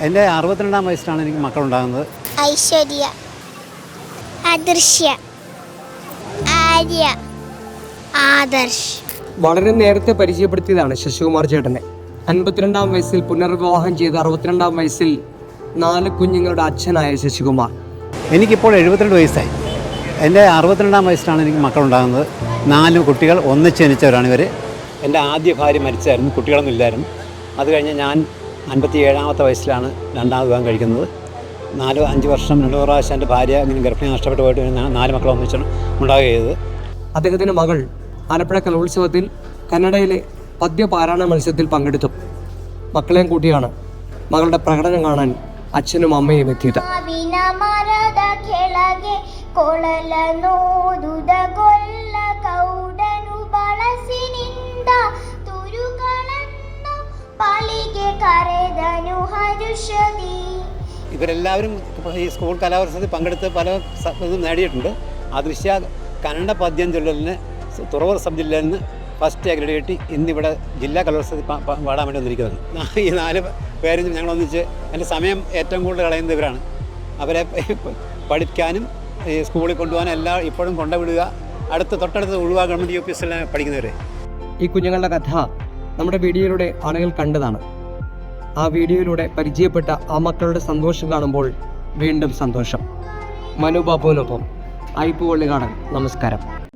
എന്റെ അറുപത്തിരണ്ടാം വയസ്സിലാണ് എനിക്ക് മക്കളുണ്ടാകുന്നത്. ഐശ്വര്യ അദൃശ്യ ആര്യ ആദർശ്. വളരെ നേരത്തെ പരിചയപ്പെടുത്തിയതാണ് ശശികുമാർ ചേട്ടനെ. അൻപത്തിരണ്ടാം വയസ്സിൽ പുനർവിവാഹം ചെയ്ത് അറുപത്തിരണ്ടാം വയസ്സിൽ നാല് കുഞ്ഞുങ്ങളുടെ അച്ഛനായ ശശികുമാർ. എനിക്കിപ്പോൾ എഴുപത്തിരണ്ട് വയസ്സായി. എന്റെ അറുപത്തിരണ്ടാം വയസ്സിലാണ് എനിക്ക് മക്കളുണ്ടാകുന്നത്. നാല് കുട്ടികൾ ഒന്നിച്ച് ജനിച്ചവരാണ് ഇവർ എന്റെ ആദ്യ ഭാര്യ മരിച്ചായിരുന്നു. കുട്ടികളൊന്നും ഇല്ലായിരുന്നു. അത് കഴിഞ്ഞ് ഞാൻ അൻപത്തി ഏഴാമത്തെ വയസ്സിലാണ് രണ്ടാമത് വിവാഹം കഴിക്കുന്നത്. നാലോ അഞ്ച് വർഷം രണ്ടു പ്രാവശ്യം എന്റെ ഭാര്യ ഇങ്ങനെ ഗർഭിണി നഷ്ടപ്പെട്ടു പോയിട്ട് നാല് മക്കളെ ഒന്നിച്ചാണ് ഉണ്ടാകുക ചെയ്തത്. അദ്ദേഹത്തിന്റെ മകൾ ആലപ്പുഴ കലോത്സവത്തിൽ കന്നഡയിലെ പദ്യപാരായണ മത്സരത്തിൽ പങ്കെടുത്തു. മക്കളെയും കൂട്ടിയാണ് മകളുടെ പ്രകടനം കാണാൻ അച്ഛനും അമ്മയും എത്തിയത്. ഇവരെല്ലാവരും ഈ സ്കൂൾ കലാവർഷത്തിൽ പങ്കെടുത്ത് പല ഇതും നേടിയിട്ടുണ്ട്. അദൃശ്യ കന്നഡ പദ്യം ചൊല്ലലിന് തുറവൂർ സബ് ജില്ലയിൽ നിന്ന് ഫസ്റ്റ് ഗ്രേഡ് കിട്ടി. ഇന്നിവിടെ ജില്ലാ കലോത്സവത്തിൽ പാടാൻ വേണ്ടി വന്നിരിക്കുന്നത്. ഈ നാല് പേരും ഞങ്ങൾ ഒന്നിച്ച് എന്റെ സമയം ഏറ്റവും കൂടുതൽ കളയുന്നത് ഇവരാണ്. അവരെ പഠിക്കാനും ഈ സ്കൂളിൽ കൊണ്ടുപോകാനും എല്ലാം ഇപ്പോഴും കൊണ്ടുവിടുക അടുത്ത തൊട്ടടുത്ത് ഒഴിവാ ഗവൺമെന്റ് യു പി എസിലാണ് പഠിക്കുന്നവർ ഈ കുഞ്ഞുങ്ങളുടെ കഥ നമ്മുടെ വീഡിയോയിലൂടെ ആളുകൾ കണ്ടതാണ്. ആ വീഡിയോയിലൂടെ പരിചയപ്പെട്ട ആ മക്കളുടെ സന്തോഷം കാണുമ്പോൾ വീണ്ടും സന്തോഷം. മനു ബാബുവിനൊപ്പം ഐപ്പു വള്ളികാടൻ നമസ്കാരം.